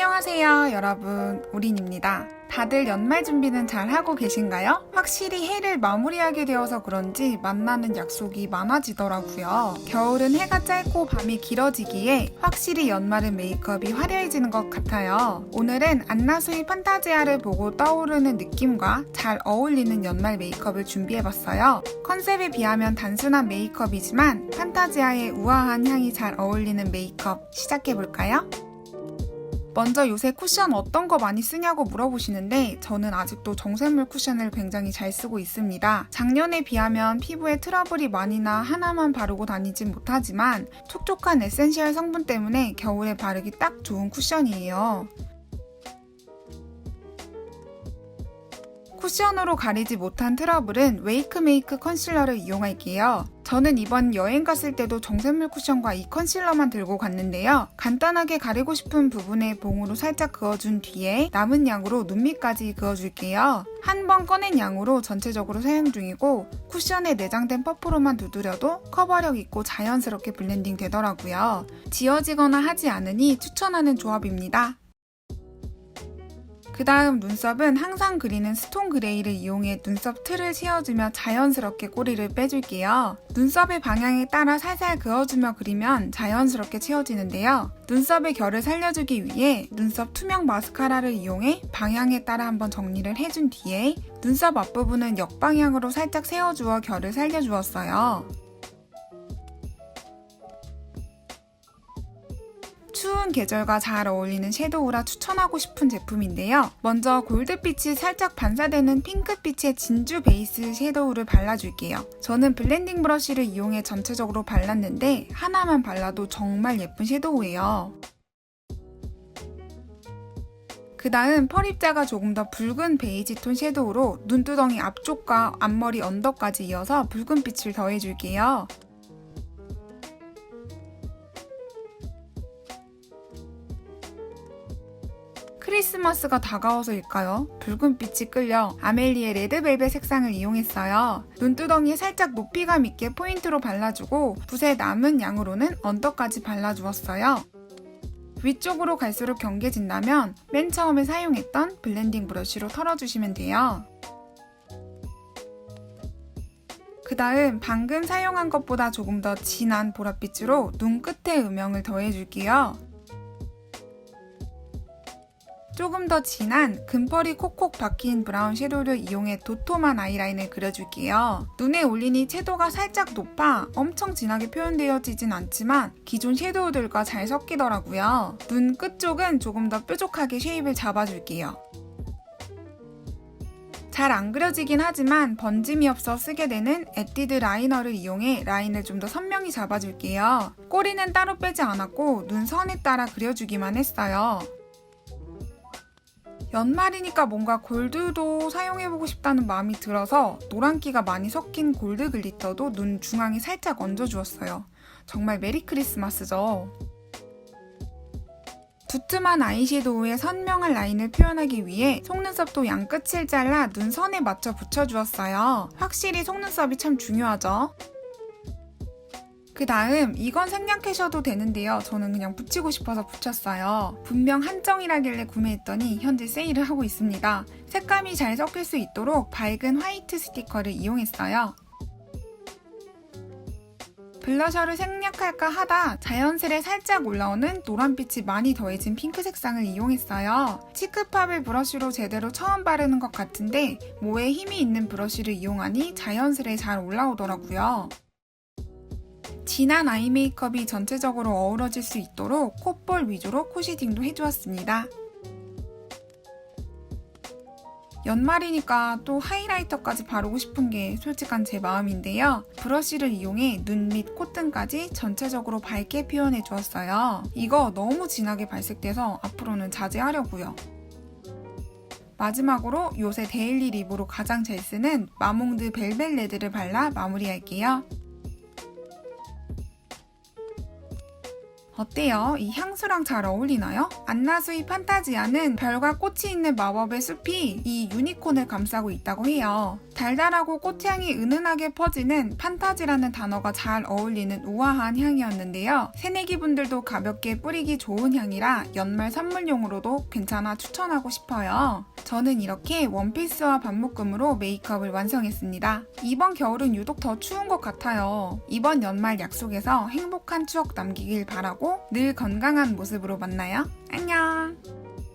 안녕하세요, 여러분. 우린입니다. 다들 연말 준비는 잘 하고 계신가요? 확실히 해를 마무리하게 되어서 그런지 만나는 약속이 많아지더라고요. 겨울은 해가 짧고 밤이 길어지기에 확실히 연말은 메이크업이 화려해지는 것 같아요. 오늘은 안나수의 판타지아를 보고 떠오르는 느낌과 잘 어울리는 연말 메이크업을 준비해봤어요. 컨셉에 비하면 단순한 메이크업이지만 판타지아의 우아한 향이 잘 어울리는 메이크업 시작해볼까요? 먼저 요새 쿠션 어떤 거 많이 쓰냐고 물어보시는데 저는 아직도 정샘물 쿠션을 굉장히 잘 쓰고 있습니다. 작년에 비하면 피부에 트러블이 많이 나 하나만 바르고 다니진 못하지만 촉촉한 에센셜 성분 때문에 겨울에 바르기 딱 좋은 쿠션이에요. 쿠션으로 가리지 못한 트러블은 웨이크메이크 컨실러를 이용할게요. 저는 이번 여행 갔을 때도 정샘물 쿠션과 이 컨실러만 들고 갔는데요. 간단하게 가리고 싶은 부분에 봉으로 살짝 그어준 뒤에 남은 양으로 눈 밑까지 그어줄게요. 한 번 꺼낸 양으로 전체적으로 사용 중이고 쿠션에 내장된 퍼프로만 두드려도 커버력 있고 자연스럽게 블렌딩 되더라고요. 지워지거나 하지 않으니 추천하는 조합입니다. 그 다음 눈썹은 항상 그리는 스톤 그레이를 이용해 눈썹 틀을 채워주며 자연스럽게 꼬리를 빼줄게요. 눈썹의 방향에 따라 살살 그어주며 그리면 자연스럽게 채워지는데요. 눈썹의 결을 살려주기 위해 눈썹 투명 마스카라를 이용해 방향에 따라 한번 정리를 해준 뒤에 눈썹 앞부분은 역방향으로 살짝 세워주어 결을 살려주었어요. 추운 계절과 잘 어울리는 섀도우라 추천하고 싶은 제품인데요. 먼저 골드빛이 살짝 반사되는 핑크빛의 진주 베이스 섀도우를 발라줄게요. 저는 블렌딩 브러쉬를 이용해 전체적으로 발랐는데 하나만 발라도 정말 예쁜 섀도우예요. 그 다음 펄 입자가 조금 더 붉은 베이지 톤 섀도우로 눈두덩이 앞쪽과 앞머리 언더까지 이어서 붉은 빛을 더해줄게요. 크리스마스가 다가와서일까요? 붉은 빛이 끌려 아멜리의 레드벨벳 색상을 이용했어요. 눈두덩이에 살짝 높이감 있게 포인트로 발라주고 붓의 남은 양으로는 언더까지 발라주었어요. 위쪽으로 갈수록 경계진다면 맨 처음에 사용했던 블렌딩 브러쉬로 털어주시면 돼요. 그 다음 방금 사용한 것보다 조금 더 진한 보랏빛으로 눈 끝에 음영을 더해줄게요. 조금 더 진한 금펄이 콕콕 박힌 브라운 섀도우를 이용해 도톰한 아이라인을 그려줄게요. 눈에 올리니 채도가 살짝 높아 엄청 진하게 표현되어지진 않지만 기존 섀도우들과 잘 섞이더라고요. 눈 끝쪽은 조금 더 뾰족하게 쉐입을 잡아줄게요. 잘안 그려지긴 하지만 번짐이 없어 쓰게 되는 에뛰드 라이너를 이용해 라인을 좀 더 선명히 잡아줄게요. 꼬리는 따로 빼지 않았고 눈 선에 따라 그려주기만 했어요. 연말이니까 뭔가 골드도 사용해보고 싶다는 마음이 들어서 노란기가 많이 섞인 골드 글리터도 눈 중앙에 살짝 얹어주었어요. 정말 메리 크리스마스죠. 두툼한 아이섀도우의 선명한 라인을 표현하기 위해 속눈썹도 양끝을 잘라 눈선에 맞춰 붙여주었어요. 확실히 속눈썹이 참 중요하죠. 그 다음 이건 생략하셔도 되는데요. 저는 그냥 붙이고 싶어서 붙였어요. 분명 한정이라길래 구매했더니 현재 세일을 하고 있습니다. 색감이 잘 섞일 수 있도록 밝은 화이트 스티커를 이용했어요. 블러셔를 생략할까 하다 자연스레 살짝 올라오는 노란빛이 많이 더해진 핑크 색상을 이용했어요. 치크팝을 브러쉬로 제대로 처음 바르는 것 같은데 모에 힘이 있는 브러쉬를 이용하니 자연스레 잘 올라오더라고요. 진한 아이 메이크업이 전체적으로 어우러질 수 있도록 콧볼 위주로 코 쉐딩도 해주었습니다. 연말이니까 또 하이라이터까지 바르고 싶은 게 솔직한 제 마음인데요. 브러쉬를 이용해 눈 밑 콧등까지 전체적으로 밝게 표현해 주었어요. 이거 너무 진하게 발색돼서 앞으로는 자제하려고요. 마지막으로 요새 데일리 립으로 가장 잘 쓰는 마몽드 벨벳 레드를 발라 마무리할게요. 어때요? 이 향수랑 잘 어울리나요? 안나수이 판타지아는 별과 꽃이 있는 마법의 숲이 이 유니콘을 감싸고 있다고 해요. 달달하고 꽃향이 은은하게 퍼지는 판타지라는 단어가 잘 어울리는 우아한 향이었는데요. 새내기 분들도 가볍게 뿌리기 좋은 향이라 연말 선물용으로도 괜찮아 추천하고 싶어요. 저는 이렇게 원피스와 반묶음으로 메이크업을 완성했습니다. 이번 겨울은 유독 더 추운 것 같아요. 이번 연말 약속에서 행복한 추억 남기길 바라고 늘 건강한 모습으로 만나요. 안녕!